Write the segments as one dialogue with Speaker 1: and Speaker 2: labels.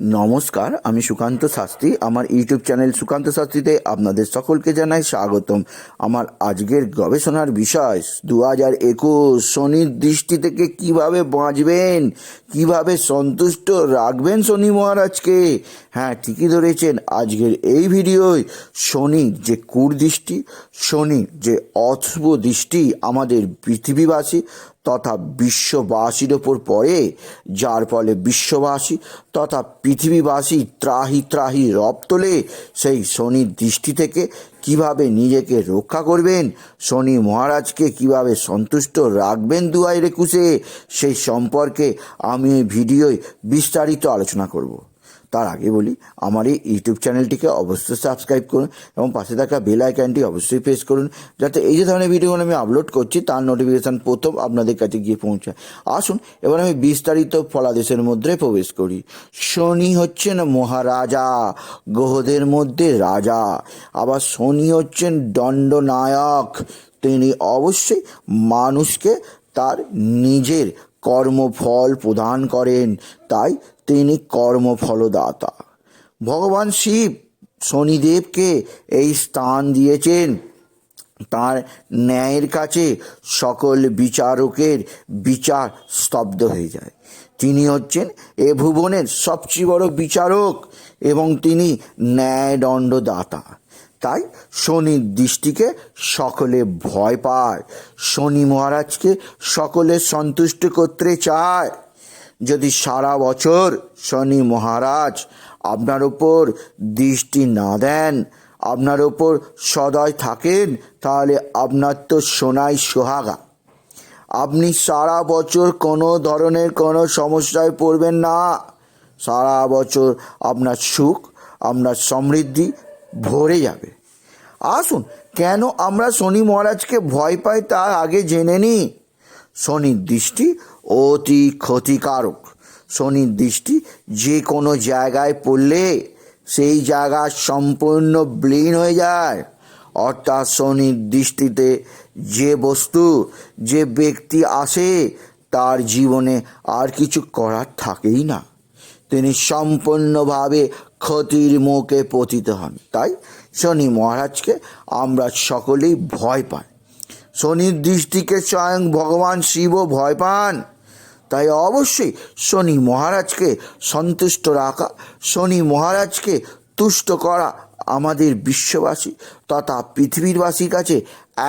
Speaker 1: নমস্কার, আমি সুকান্ত শাস্ত্রী। আমার ইউটিউব চ্যানেল সুকান্ত শাস্ত্রীতে আপনাদের সকলকে জানাই স্বাগতম। আমার আজকের গবেষণার বিষয় দু হাজার একুশ, শনির দৃষ্টি থেকে কীভাবে বাঁচবেন, কীভাবে সন্তুষ্ট রাখবেন শনি মহারাজকে। হ্যাঁ ঠিকই ধরেছেন, আজকের এই ভিডিওয় শনির যে কুর্দৃষ্টি শনির যে অশুভ দৃষ্টি আমাদের পৃথিবীবাসী তথা বিশ্ববাসীর ওপর পড়ে, যার ফলে বিশ্ববাসী তথা পৃথিবীবাসী ত্রাহি ত্রাহি রব তোলে, সেই শনির দৃষ্টি থেকে কীভাবে নিজেকে রক্ষা করবেন, শনি মহারাজকে কীভাবে সন্তুষ্ট রাখবেন দু হাজার একুশে সেই সম্পর্কে আমি এই ভিডিওয় বিস্তারিত আলোচনা করব। তার আগে বলি, আমার এই ইউটিউব চ্যানেলটিকে অবশ্যই সাবস্ক্রাইব করুন এবং পাশে থাকা বেল আইকনটি অবশ্যই প্রেস করুন, যাতে এই যে ধরনের ভিডিওগুলো আমি আপলোড করছি, তার নোটিফিকেশান প্রথম আপনাদের কাছে গিয়ে পৌঁছায়। আসুন, এবার আমি বিস্তারিত ফলাদেশের মধ্যে প্রবেশ করি। শনি হচ্ছেন মহারাজা, গ্রহদের মধ্যে রাজা। আবার শনি হচ্ছেন দণ্ডনায়ক। তিনি অবশ্যই মানুষকে তার নিজের কর্মফল প্রদান করেন। তাই তিনি কর্মফলদাতা। ভগবান শিব শনিদেবকে এই স্থান দিয়েছেন। তার ন্যায়ের কাছে সকল বিচারকের বিচার স্তব্ধ হয়ে যায়। তিনি হচ্ছেন এ ভুবনের সবচেয়ে বড় বিচারক এবং তিনি ন্যায়দণ্ডদাতা। তাই শনির দৃষ্টিকে সকলে ভয় পায়। শনি মহারাজকে সকলে সন্তুষ্ট করতে চায়। যদি সারা বছর শনি মহারাজ আপনার ওপর দৃষ্টি না দেন, আপনার ওপর সদয় থাকেন, তাহলে আপনার তো সোনাই সোহাগা। আপনি সারা বছর কোনো ধরনের কোনো সমস্যায় পড়বেন না। সারা বছর আপনার সুখ, আপনার সমৃদ্ধি ভরে যাবে। আসুন, কেন আমরা শনি মহারাজকে ভয় পাই তা আগে জেনে নিই? শনির দৃষ্টি অতি ক্ষতিকারক। শনির দৃষ্টি যে কোনো জায়গায় পড়লে সেই জায়গা সম্পূর্ণ ব্লিন হয়ে যায়। অর্থাৎ শনির দৃষ্টিতে যে বস্তু, যে ব্যক্তি আসে, তার জীবনে আর কিছু করার থাকেই না। তিনি সম্পূর্ণভাবে ক্ষতির মুখে পতিত হন। তাই শনি মহারাজকে আমরা সকলেই ভয় পাই। শনির দৃষ্টিকে স্বয়ং ভগবান শিবও ভয় পান। তাই অবশ্যই শনি মহারাজকে সন্তুষ্ট রাখা, শনি মহারাজকে তুষ্ট করা আমাদের বিশ্ববাসী তথা পৃথিবীরবাসীর কাছে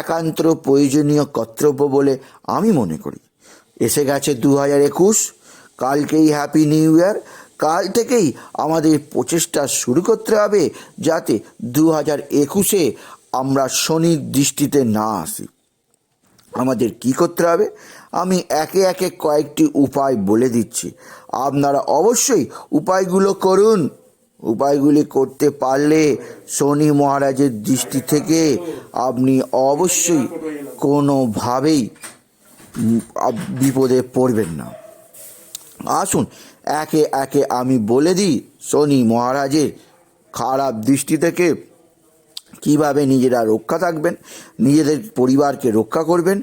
Speaker 1: একান্ত প্রয়োজনীয় কর্তব্য বলে আমি মনে করি। এসে গেছে দু হাজার একুশ, কালকেই হ্যাপি নিউ ইয়ার কাল থেকেই আমাদের প্রচেষ্টা শুরু করতে হবে যাতে দু হাজার একুশে আমরা শনির দৃষ্টিতে না আসি। আমাদের কি করতে হবে? আমি একে একে কয়েকটি উপায় বলে দিচ্ছি। আপনারা অবশ্যই উপায়গুলো করুন। উপায়গুলি করতে পারলে শনি মহারাজের দৃষ্টি থেকে আপনি অবশ্যই কোনোভাবেই বিপদে পড়বেন না। আসুন, একে একে আমি বলে দিই শনি মহারাজের খারাপ দৃষ্টি থেকে কীভাবে নিজেরা রক্ষা থাকবেন, নিজেদের পরিবারকে রক্ষা করবেন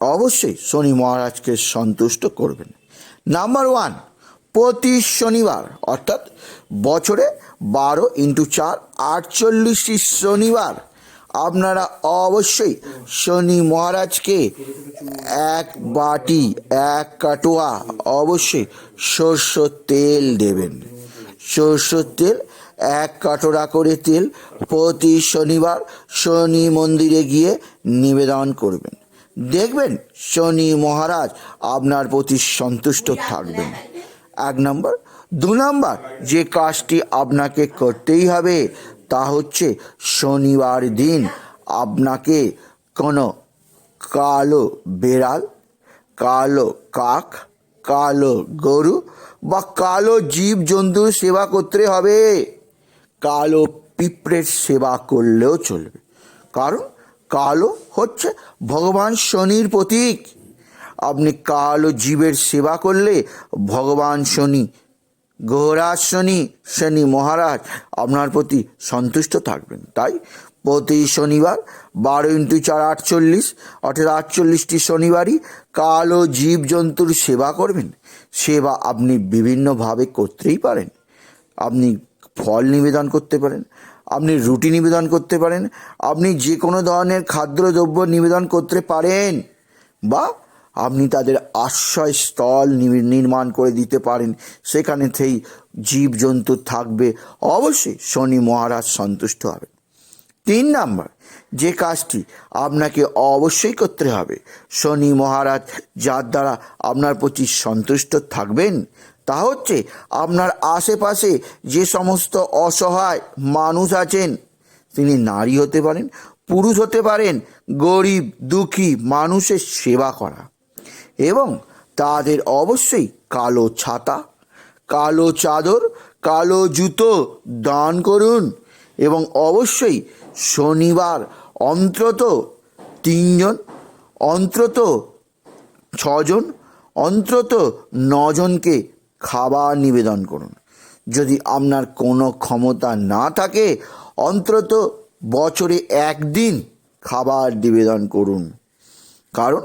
Speaker 1: অবশ্যই শনি মহারাজকে সন্তুষ্ট করবেন। নাম্বার ওয়ান প্রতি শনিবার, অর্থাৎ বছরে বারো ইন্টু চার, আটচল্লিশটি শনিবার আপনারা অবশ্যই শনি মহারাজকে এক বাটি, এক কাটোয়া অবশ্যই সর্ষ তেল দেবেন। সরষের তেল, এক কাটোরা করে তেল প্রতি শনিবার শনি মন্দিরে গিয়ে নিবেদন করবেন। দেখবেন শনি মহারাজ আপনার প্রতি সন্তুষ্ট থাকবেন। এক নম্বর। দু নম্বর, যে কাজটি আপনাকে করতেই হবে তা হচ্ছে শনিবার দিন আপনাকে কোনো কালো বেড়াল, কালো কাক, কালো গরু বা কালো জীব জন্তুর সেবা করতে হবে। কালো পিঁপড়ের সেবা করলেও চলবে। কারণ কালো হচ্ছে ভগবান শনির প্রতীক। আপনি কালো জীবের সেবা করলে ভগবান শনি গোহরাজ শনি শনি মহারাজ আপনার প্রতি সন্তুষ্ট থাকবেন। তাই প্রতি শনিবার বারো ইন্টু চার আটচল্লিশ, অর্থাৎ আটচল্লিশটি শনিবারই কালো জীবজন্তুর সেবা করবেন। সেবা আপনি বিভিন্নভাবে করতেই পারেন। আপনি ফল নিবেদন করতে পারেন। আপনি রুটি নিবেদন করতে পারেন, আপনি যে কোনো ধরনের খাদ্যদ্রব্য নিবেদন করতে পারেন বা আপনি তাদের আশ্রয়স্থল নির্মাণ করে দিতে পারেন, সেখানে সেই জীবজন্তু থাকবে। অবশ্যই শনি মহারাজ সন্তুষ্ট হবে তিন নাম্বার, যে কাজটি আপনাকে অবশ্যই করতে হবে, শনি মহারাজ যার দ্বারা আপনার প্রতি সন্তুষ্ট থাকবেন তা হচ্ছে আপনার আশেপাশে যে সমস্ত অসহায় মানুষ আছেন, তিনি নারী হতে পারেন, পুরুষ হতে পারেন, গরিব, দুঃখী মানুষের সেবা করা। এবং তাদের অবশ্যই কালো ছাতা, কালো চাদর, কালো জুতো দান করুন। এবং অবশ্যই শনিবার অন্তত তিনজন, অন্তত ছজন, অন্তত নজনকে খাবার নিবেদন করুন। যদি আপনার কোনো ক্ষমতা না থাকে, অন্তত বছরে একদিন খাবার নিবেদন করুন। কারণ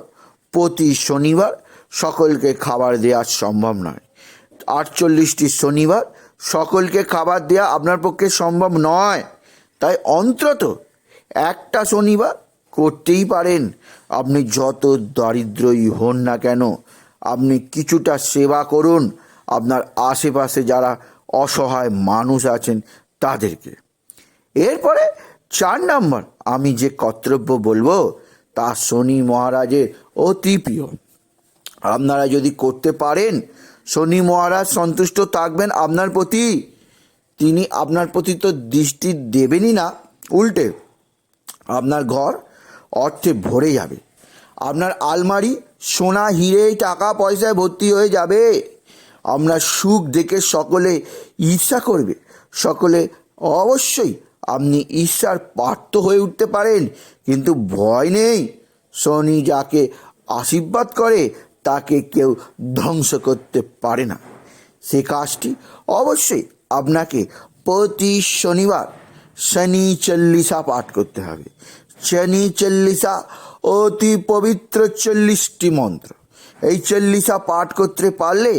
Speaker 1: প্রতি শনিবার সকলকে খাবার দেওয়া সম্ভব নয়। আটচল্লিশটি শনিবার সকলকে খাবার দেওয়া আপনার পক্ষে সম্ভব নয়। তাই অন্তত একটা শনিবার করতেই পারেন। আপনি যত দারিদ্রই হন না কেন, আপনি কিছুটা সেবা করুন। আপনার আশেপাশে যারা অসহায় মানুষ আছেন তাদেরকে। এরপরে চার নাম্বার, আমি যে কর্তব্য বলব তা শনি মহারাজের অতি প্রিয়। আপনারা যদি করতে পারেন, শনি মহারাজ সন্তুষ্ট থাকবেন আপনার প্রতি। তিনি আপনার প্রতি তো দৃষ্টি দেবেনই না, উল্টে আপনার ঘর অর্থে ভরে যাবে। আপনার আলমারি, সোনা, হিরে, টাকা, পয়সায় ভর্তি হয়ে যাবে। আপনার সুখ দেখে সকলে ঈর্ষা করবে। সকলে অবশ্যই আপনি ঈর্ষার পাত্র হয়ে উঠতে পারেন, কিন্তু ভয় নেই। শনি যাকে আশীর্বাদ করে, তাকে কেউ ধ্বংস করতে পারে না। সে কাজটি অবশ্যই আপনাকে প্রতি শনিবার শনি চল্লিশা পাঠ করতে হবে। শনি চল্লিশা অতি পবিত্র চল্লিশটি মন্ত্র। এই চল্লিশা পাঠ করতে পারলে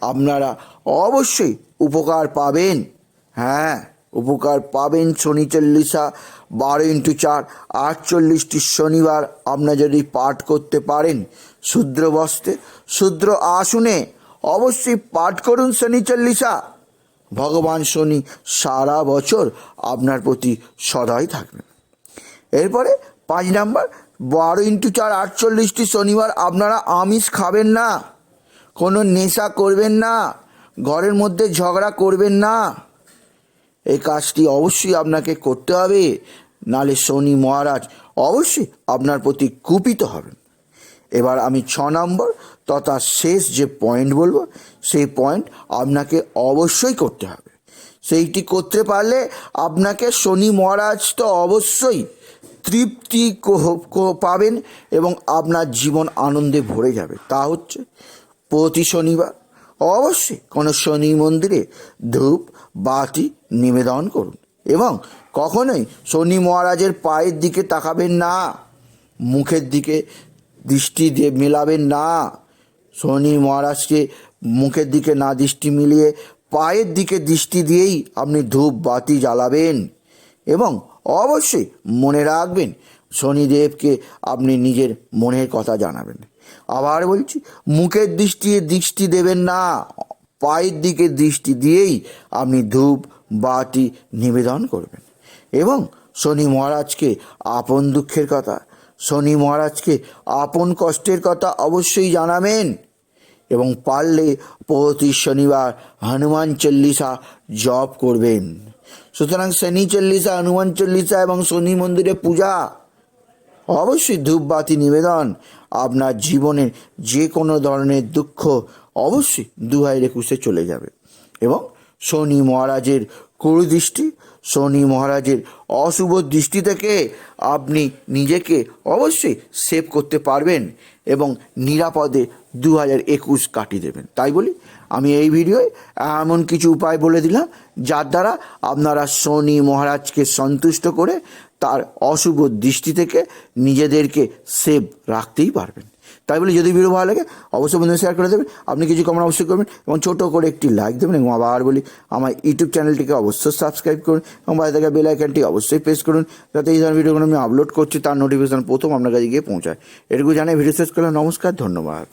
Speaker 1: আপনারা অবশ্যই উপকার পাবেন। হ্যাঁ উপকার পাবেন শনি চল্লিশা, বারো ইন্টু চার, আটচল্লিশটি শনিবার আপনারা যদি পাঠ করতে পারেন, শূদ্র বস্ত্রে, শূদ্র আসনে অবশ্যই পাঠ করুন শনি চল্লিশা। ভগবান শনি সারা বছর আপনার প্রতি সদয় থাকবেন। এরপরে পাঁচ নাম্বার, বারো ইন্টু চার, আটচল্লিশটি শনিবার আপনারা আমিষ খাবেন না। কোনো নেশা করবেন না, ঘরের মধ্যে ঝগড়া করবেন না। এই কাজটি অবশ্যই আপনাকে করতে হবে, নালে শনি মহারাজ অবশ্যই আপনার প্রতি কুপিত হবেন। এবার আমি ছ নম্বর তথা শেষ যে পয়েন্ট বলব, সেই পয়েন্ট আপনাকে অবশ্যই করতে হবে। সেইটি করতে পারলে আপনাকে শনি মহারাজ তো অবশ্যই তৃপ্তি পাবেন এবং আপনার জীবন আনন্দে ভরে যাবে। তা হচ্ছে প্রতি শনিবার অবশ্যই কোনো শনি মন্দিরে ধূপ, বাতি নিবেদন করুন। এবং কখনোই শনি মহারাজের পায়ের দিকে তাকাবেন না, মুখের দিকে দৃষ্টি দিয়ে মেলাবেন না। শনি মহারাজকে মুখের দিকে না দৃষ্টি মিলিয়ে পায়ের দিকে দৃষ্টি দিয়েই আপনি ধূপ, বাতি জ্বালাবেন। এবং অবশ্যই মনে রাখবেন, শনিদেবকে আপনি নিজের মনের কথা জানাবেন। আবার বলছি, মুখের দৃষ্টি দৃষ্টি দেবেন না, পায়ের দিকে দৃষ্টি দিয়েই আপনি ধূপ বাতি নিবেদন করবেন। এবং শনি মহারাজকে আপন দুঃখের কথা, শনি মহারাজকে আপন কষ্টের কথা অবশ্যই জানাবেন। এবং পারলে প্রতি শনিবার হনুমান চল্লিশা জপ করবেন। সুতরাং শনি চল্লিশা, হনুমান চল্লিশা এবং শনি মন্দিরে পূজা অবশ্যই ধূপবাতি নিবেদন। আপনার জীবনের যে কোনো ধরনের দুঃখ অবশ্যই দু হাজার একুশে চলে যাবে। এবং শনি মহারাজের কুরুদৃষ্টি শনি মহারাজের অশুভ দৃষ্টি থেকে আপনি নিজেকে অবশ্যই সেভ করতে পারবেন এবং নিরাপদে দু হাজার একুশ কাটিয়ে দেবেন। তাই বলি, আমি এই ভিডিওয় এমন কিছু উপায় বলে দিলাম, যার দ্বারা আপনারা শনি মহারাজকে সন্তুষ্ট করে তার অশুভ দৃষ্টি থেকে নিজেদেরকে সেভ রাখতেই পারবেন। তাই বলে যদি ভিডিও ভালো লাগে, অবশ্যই বন্ধু শেয়ার করে দেবেন। আপনি কিছু কমেন্ট অবশ্যই করবেন এবং ছোটো করে একটি লাইক দেবেন এবং আবার বলি, আমার ইউটিউব চ্যানেলটিকে অবশ্যই সাবস্ক্রাইব করুন এবং বাইরে থাকা বেল আইকনটি অবশ্যই প্রেস করুন যাতে এই ধরনের ভিডিওগুলো আমি আপলোড করছি, তার নোটিফিকেশন প্রথম আপনার কাছে গিয়ে পৌঁছায়। এটুকু জানাই ভিডিও শেষ করলাম। নমস্কার, ধন্যবাদ।